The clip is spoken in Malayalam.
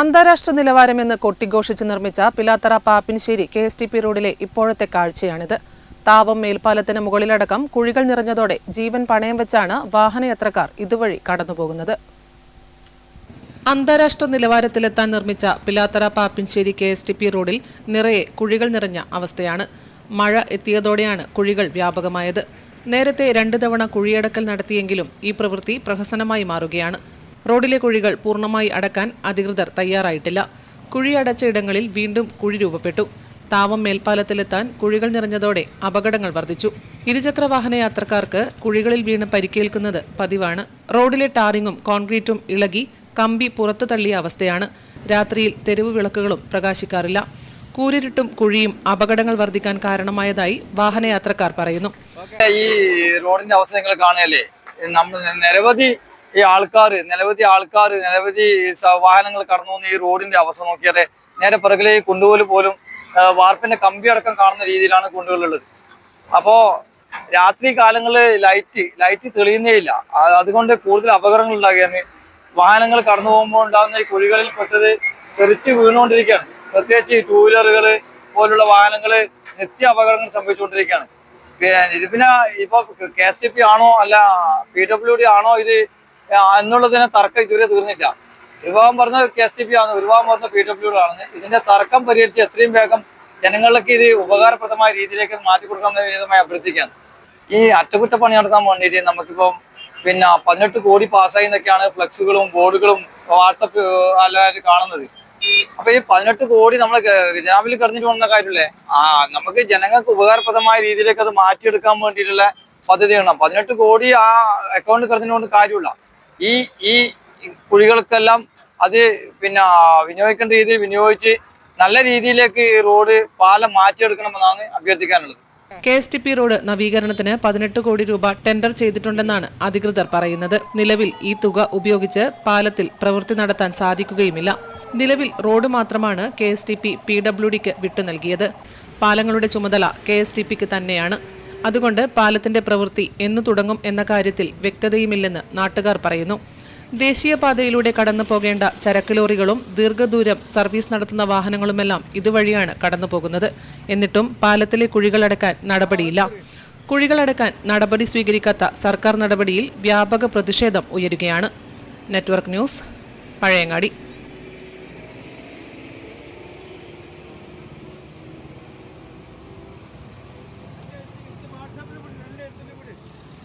അന്താരാഷ്ട്ര നിലവാരമെന്ന് കൊട്ടിഘോഷിച്ച് നിർമ്മിച്ച Pilathara Pappinisseri K S T P റോഡിലെ ഇപ്പോഴത്തെ കാഴ്ചയാണിത്. താവം മേൽപ്പാലത്തിന് മുകളിലടക്കം കുഴികൾ നിറഞ്ഞതോടെ ജീവൻ പണയം വെച്ചാണ് വാഹനയാത്രക്കാർ ഇതുവഴി കടന്നുപോകുന്നത്. അന്താരാഷ്ട്ര നിലവാരത്തിലെത്താൻ നിർമ്മിച്ച Pilathara Pappinisseri K S T P റോഡിൽ നിറയെ കുഴികൾ നിറഞ്ഞ അവസ്ഥയാണ്. മഴ എത്തിയതോടെയാണ് കുഴികൾ വ്യാപകമായത്. നേരത്തെ രണ്ടു തവണ കുഴിയടക്കൽ നടത്തിയെങ്കിലും ഈ പ്രവൃത്തി പ്രഹസനമായി മാറുകയാണ്. റോഡിലെ കുഴികൾ പൂർണമായി അടക്കാൻ അധികൃതർ തയ്യാറായിട്ടില്ല. കുഴി അടച്ച ഇടങ്ങളിൽ വീണ്ടും കുഴി രൂപപ്പെട്ടു. താവം മേൽപ്പാലത്തിലെത്താൻ കുഴികൾ നിറഞ്ഞതോടെ അപകടങ്ങൾ വർദ്ധിച്ചു. ഇരുചക്ര വാഹന യാത്രക്കാർക്ക് കുഴികളിൽ വീണ് പരിക്കേൽക്കുന്നത് പതിവാണ്. റോഡിലെ ടാറിങ്ങും കോൺക്രീറ്റും ഇളകി കമ്പി പുറത്തു തള്ളിയ അവസ്ഥയാണ്. രാത്രിയിൽ തെരുവ് വിളക്കുകളും പ്രകാശിക്കാറില്ല. കൂരിരുട്ടും കുഴിയും അപകടങ്ങൾ വർദ്ധിക്കാൻ കാരണമായതായി വാഹനയാത്രക്കാർ പറയുന്നു. ഈ റോഡിന്റെ അവസ്ഥ നിങ്ങൾ കാണുകയല്ലേ? നമ്മൾ നിരവധി ഈ ആൾക്കാർ നിരവധി ആൾക്കാർ നിരവധി വാഹനങ്ങൾ കടന്നു ഈ റോഡിന്റെ അവസ്ഥ നോക്കിയാലേ നേരെ പിറകിലെ ഈ പോലും വാർപ്പിന്റെ കമ്പി അടക്കം കാണുന്ന രീതിയിലാണ് കുണ്ടുകളുള്ളത് അപ്പോ രാത്രി കാലങ്ങളിൽ ലൈറ്റ് ലൈറ്റ് തെളിയുന്നേ ഇല്ല. അതുകൊണ്ട് കൂടുതൽ അപകടങ്ങൾ ഉണ്ടാകുകയാണ്. വാഹനങ്ങൾ കടന്നു പോകുമ്പോൾ ഉണ്ടാകുന്ന ഈ കുഴികളിൽ പെട്ടത് തെറിച്ച് വീണുകൊണ്ടിരിക്കുകയാണ്. പ്രത്യേകിച്ച് ടൂ വീലറുകൾ പോലുള്ള വാഹനങ്ങൾ നിത്യ അപകടങ്ങൾ സംഭവിച്ചുകൊണ്ടിരിക്കുകയാണ്. ഇത് പിന്നെ ഇപ്പൊ കെ എസ് ടി പി ആണോ അല്ല പി ഡബ്ല്യു ഡി ആണോ ഇത് എന്നുള്ളതിനെ തർക്കം ഇതുവരെ തീർന്നില്ല. വിഭാഗം പറഞ്ഞ കെ എസ് ടി പി ആണ് ഒരുപാട് പറഞ്ഞ പി ഡബ്ല്യു ഡി ആണ് ഇതിന്റെ തർക്കം പരിഹരിച്ച് എത്രയും വേഗം ജനങ്ങളിലേക്ക് ഇത് ഉപകാരപ്രദമായ രീതിയിലേക്ക് മാറ്റി കൊടുക്കാമെന്ന വിധമായി അഭ്യർത്ഥിക്കാം. ഈ അറ്റകുറ്റപ്പണി നടത്താൻ വേണ്ടിയിട്ട് നമുക്കിപ്പം പിന്നെ പതിനെട്ട് കോടി പാസ്സായി എന്നൊക്കെയാണ് ഫ്ലക്സുകളും ബോർഡുകളും വാട്സപ്പ് എല്ലാവരും കാണുന്നത്. അപ്പൊ ഈ പതിനെട്ട് കോടി നമ്മൾ ജനാബിൽ കടന്നിട്ട് വന്ന കാര്യമല്ലേ? ആ നമുക്ക് ജനങ്ങൾക്ക് ഉപകാരപ്രദമായ രീതിയിലേക്ക് അത് മാറ്റിയെടുക്കാൻ വേണ്ടിയിട്ടുള്ള പദ്ധതിയാണ്. പതിനെട്ട് കോടി ആ അക്കൗണ്ട് കടന്നിട്ട് കാര്യമില്ല. ഈ ഈ കുഴികൾക്കെല്ലാം അത് പിന്നെ വിനിയോഗിക്കേണ്ട രീതിയിൽ വിനിയോഗിച്ച് നല്ല രീതിയിലേക്ക് ഈ റോഡ് പാലം മാറ്റിയെടുക്കണമെന്നാണ് അഭ്യർത്ഥിക്കാനുള്ളത്. K S T P road നവീകരണത്തിന് പതിനെട്ട് കോടി രൂപ ടെൻഡർ ചെയ്തിട്ടുണ്ടെന്നാണ് അധികൃതർ പറയുന്നത്. നിലവിൽ ഈ തുക ഉപയോഗിച്ച് പാലത്തിൽ പ്രവൃത്തി നടത്താൻ സാധിക്കുകയുമില്ല. നിലവിൽ റോഡ് മാത്രമാണ് K S T P P W ഡിക്ക് വിട്ടു നൽകിയത്. പാലങ്ങളുടെ ചുമതല കെ എസ് ടി പിക്ക് തന്നെയാണ്. അതുകൊണ്ട് പാലത്തിന്റെ പ്രവൃത്തി എന്ന് തുടങ്ങും എന്ന കാര്യത്തിൽ വ്യക്തതയുമില്ലെന്ന് നാട്ടുകാർ പറയുന്നു. ദേശീയപാതയിലൂടെ കടന്നു പോകേണ്ട ചരക്ക് ലോറികളും ദീർഘദൂരം സർവീസ് നടത്തുന്ന വാഹനങ്ങളുമെല്ലാം ഇതുവഴിയാണ് കടന്നു പോകുന്നത്. എന്നിട്ടും പാലത്തിലെ കുഴികളടക്കാൻ നടപടിയില്ല. കുഴികളടക്കാൻ നടപടി സ്വീകരിക്കാത്ത സർക്കാർ നടപടിയിൽ വ്യാപക പ്രതിഷേധം ഉയരുകയാണ്. Network news Pazhayangadi.